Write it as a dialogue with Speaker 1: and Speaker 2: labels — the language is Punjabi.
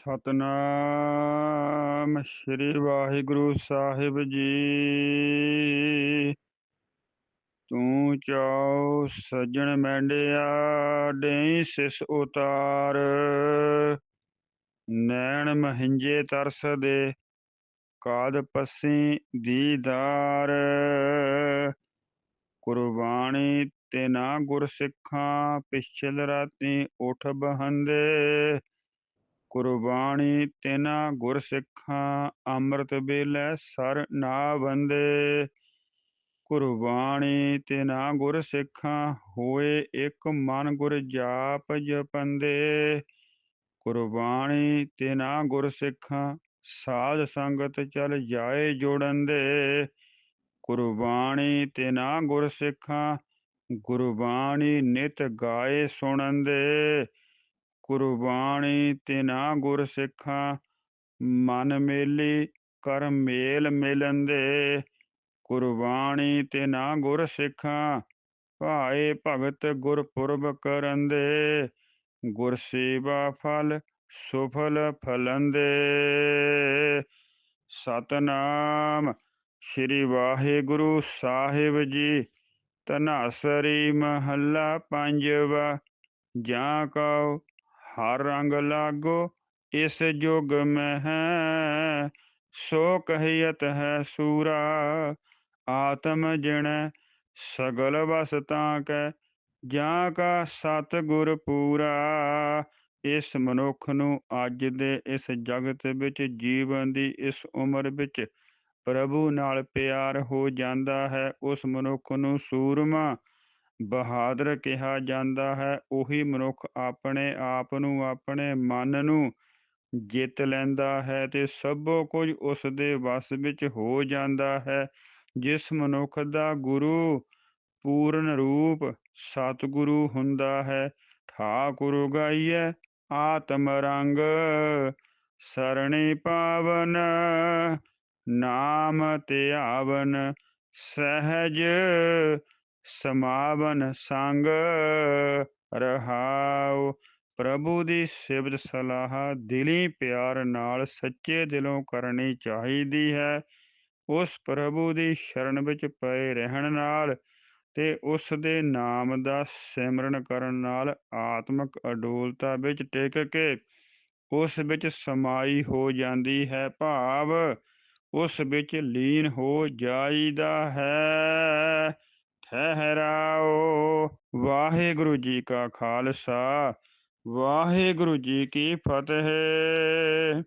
Speaker 1: ਸਤਨਾਮ ਸ੍ਰੀ ਵਾਹਿਗੁਰੂ ਸਾਹਿਬ ਜੀ। ਤੂੰ ਚਾਉ ਸੱਜਣ ਮੈਂਡਿਆ, ਡੇਈ ਸਿਸ ਉਤਾਰ। ਨੈਣ ਮਹਿੰਜੇ ਤਰਸ ਦੇ ਕਾਦ ਪਸੀ ਦੀਦਾਰ ਕੁਰਬਾਨੀ ਤੇ ਨਾ ਗੁਰ ਸਿੱਖਾਂ, ਪਿਛਲ ਰਾਤੀ ਉਠ ਬਹੰਦੇ। ਗੁਰਬਾਣੀ ਤਿਨਾ ਗੁਰ ਸਿੱਖਾਂ, ਅੰਮ੍ਰਿਤ ਵੇਲੇ ਸਰ ਨਾ ਬੰਦੇ ਗੁਰਬਾਣੀ ਤਿਨਾ ਗੁਰ ਸਿੱਖਾਂ, ਹੋਏ ਇੱਕ ਮਨ ਗੁਰ ਜਾਪ ਜਪੰਦੇ। ਕੁਰਬਾਨੀ ਤਿਨਾ ਗੁਰ ਸਿੱਖਾਂ, ਸਾਧ ਸੰਗਤ ਚਲ ਜਾਏ ਜੋੜਨ ਦੇ ਕੁਰਬਾਨੀ ਤਿਨਾ ਗੁਰ ਸਿੱਖਾਂ, ਗੁਰਬਾਣੀ ਨਿਤ ਗਾਏ ਸੁਣਨ ਦੇ ਗੁਰਬਾਣੀ ਤਿਨਾ ਗੁਰ ਸਿੱਖਾਂ, ਮਨ ਮੇਲੀ ਕਰ ਮੇਲ ਮਿਲੰਦੇ। ਗੁਰਬਾਣੀ ਤਿਨਾ ਗੁਰ ਸਿੱਖਾਂ, ਭਾਏ ਭਗਤ ਗੁਰਪੁਰਬ ਕਰੰਦੇ। ਗੁਰ ਸੇਵਾ ਫਲ ਸੁਫਲ ਫਲੰਦੇ। ਸਤਨਾਮ ਸ੍ਰੀ ਵਾਹਿਗੁਰੂ ਸਾਹਿਬ ਜੀ ਤਨਾਸਰੀ ਮਹੱਲਾ ਪੰਜਵਾ, ਜਾਂ ਕਉ ਹਰ ਰੰਗ ਲਾਗੋ, ਇਸ ਜੁਗ ਮਹਿ, ਸੋ ਕਹੀਤ ਹੈ ਸੂਰਾ। ਆਤਮ ਜਿਣ, ਸਗਲ ਵਸਤਾ ਕੈ, ਜਾਂ ਕਾ ਸਤ ਗੁਰ ਪੂਰਾ। ਇਸ ਮਨੁੱਖ ਨੂੰ ਅੱਜ ਦੇ ਇਸ ਜਗਤ ਵਿੱਚ ਜੀਵਨ ਦੀ ਇਸ ਉਮਰ ਵਿੱਚ ਪ੍ਰਭੂ ਨਾਲ ਪਿਆਰ ਹੋ ਜਾਂਦਾ ਹੈ, ਉਸ ਮਨੁੱਖ ਨੂੰ ਸੂਰਮਾ ਬਹਾਦਰ ਕਿਹਾ ਜਾਂਦਾ ਹੈ, ਉਹੀ ਮਨੁੱਖ ਆਪਣੇ ਆਪ ਨੂੰ ਆਪਣੇ ਮਨ ਨੂੰ ਜਿੱਤ ਲੈਂਦਾ ਹੈ ਤੇ ਸਭੋ ਕੁਝ ਉਸ ਦੇ ਵਸ ਵਿੱਚ ਹੋ ਜਾਂਦਾ ਹੈ, ਜਿਸ ਮਨੁੱਖ ਦਾ ਗੁਰੂ ਪੂਰਨ ਰੂਪ ਸਤਿਗੁਰੂ ਹੁੰਦਾ ਹੈ, ਠਾਕੁਰ ਗਾਈਐ ਆਤਮ ਰੰਗ, ਸਰਣੀ ਪਾਵਨ, ਨਾਮ ਧਿਆਵਨ, ਸਹਿਜ ਸਮਾਵਨ ਸੰਗ ਰਹਾਉ। ਪ੍ਰਭੂ ਦੀ ਸਿਫਤ ਸਲਾਹ, ਦਿਲੀ ਪਿਆਰ ਨਾਲ ਸੱਚੇ ਦਿਲੋਂ ਕਰਨੀ ਚਾਹੀਦੀ ਹੈ। ਉਸ ਪ੍ਰਭੂ ਦੀ ਸ਼ਰਨ ਵਿੱਚ ਪਏ ਰਹਿਣ ਨਾਲ ਤੇ ਉਸ ਦੇ ਨਾਮ ਦਾ ਸਿਮਰਨ ਕਰਨ ਨਾਲ ਆਤਮਿਕ ਅਡੋਲਤਾ ਵਿੱਚ ਟਿਕ ਕੇ ਉਸ ਵਿੱਚ ਸਮਾਈ ਹੋ ਜਾਂਦੀ ਹੈ ਭਾਵ ਉਸ ਵਿੱਚ ਲੀਨ ਹੋ ਜਾਈਦਾ ਹੈ। ਠਹਿਰਾਓ। ਵਾਹਿਗੁਰੂ ਜੀ ਕਾ ਖਾਲਸਾ। ਵਾਹਿਗੁਰੂ ਜੀ ਕੀ ਫਤਿਹ।